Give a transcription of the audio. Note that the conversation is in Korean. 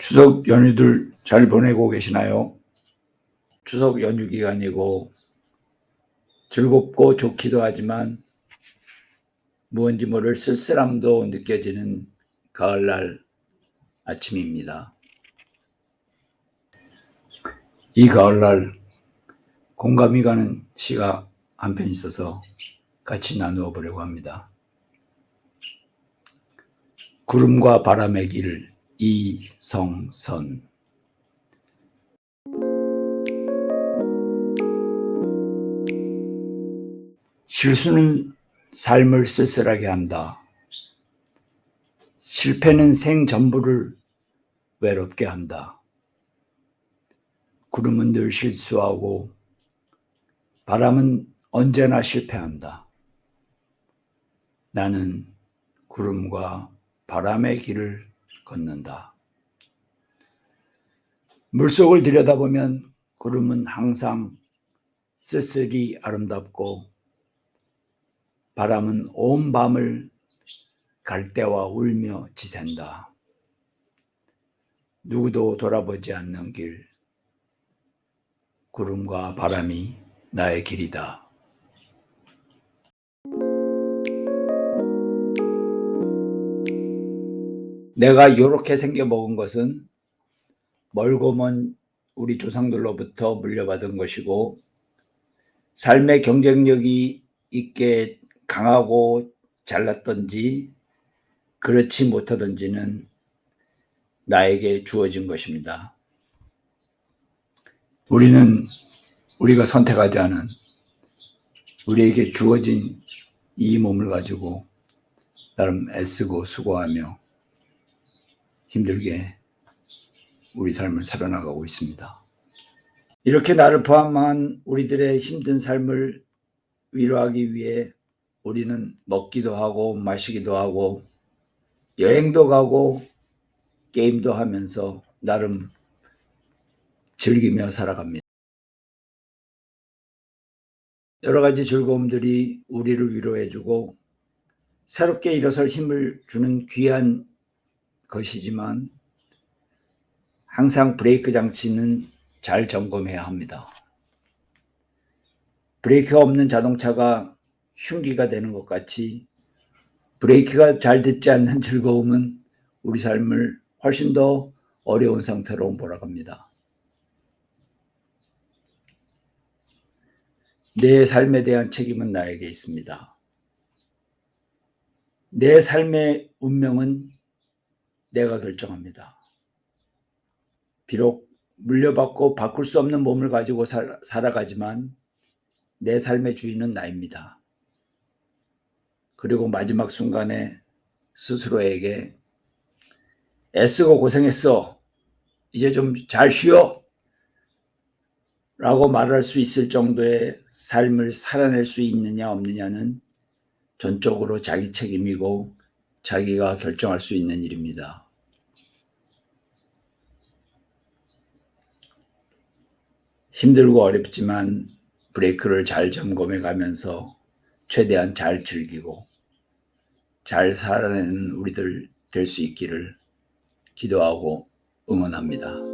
추석 연휴들 잘 보내고 계시나요? 추석 연휴 기간이고 즐겁고 좋기도 하지만 무언지 모를 쓸쓸함도 느껴지는 가을날 아침입니다. 이 가을날 공감이 가는 시가 한 편 있어서 같이 나누어 보려고 합니다. 구름과 바람의 길 이성선 실수는 삶을 쓸쓸하게 한다. 실패는 생 전부를 외롭게 한다. 구름은 늘 실수하고 바람은 언제나 실패한다. 나는 구름과 바람의 길을 걷는다. 물속을 들여다보면 구름은 항상 쓸쓸히 아름답고 바람은 온 밤을 갈대와 울며 지샌다. 누구도 돌아보지 않는 길, 구름과 바람이 나의 길이다. 내가 이렇게 생겨 먹은 것은 멀고 먼 우리 조상들로부터 물려받은 것이고 삶의 경쟁력이 있게 강하고 잘났던지 그렇지 못하던지는 나에게 주어진 것입니다. 우리는 우리가 선택하지 않은 우리에게 주어진 이 몸을 가지고 나름 애쓰고 수고하며 힘들게 우리 삶을 살아나가고 있습니다. 이렇게 나를 포함한 우리들의 힘든 삶을 위로하기 위해 우리는 먹기도 하고 마시기도 하고 여행도 가고 게임도 하면서 나름 즐기며 살아갑니다. 여러 가지 즐거움들이 우리를 위로해주고 새롭게 일어설 힘을 주는 귀한 것이지만 항상 브레이크 장치는 잘 점검해야 합니다. 브레이크가 없는 자동차가 흉기가 되는 것 같이 브레이크가 잘 듣지 않는 즐거움은 우리 삶을 훨씬 더 어려운 상태로 몰아갑니다. 내 삶에 대한 책임은 나에게 있습니다. 내 삶의 운명은 내가 결정합니다. 비록 물려받고 바꿀 수 없는 몸을 가지고 살, 살아가지만 내 삶의 주인은 나입니다. 그리고 마지막 순간에 스스로에게 애쓰고 고생했어. 이제 좀 잘 쉬어. 라고 말할 수 있을 정도의 삶을 살아낼 수 있느냐 없느냐는 전적으로 자기 책임이고 자기가 결정할 수 있는 일입니다. 힘들고 어렵지만 브레이크를 잘 점검해 가면서 최대한 잘 즐기고 잘 살아내는 우리들 될 수 있기를 기도하고 응원합니다.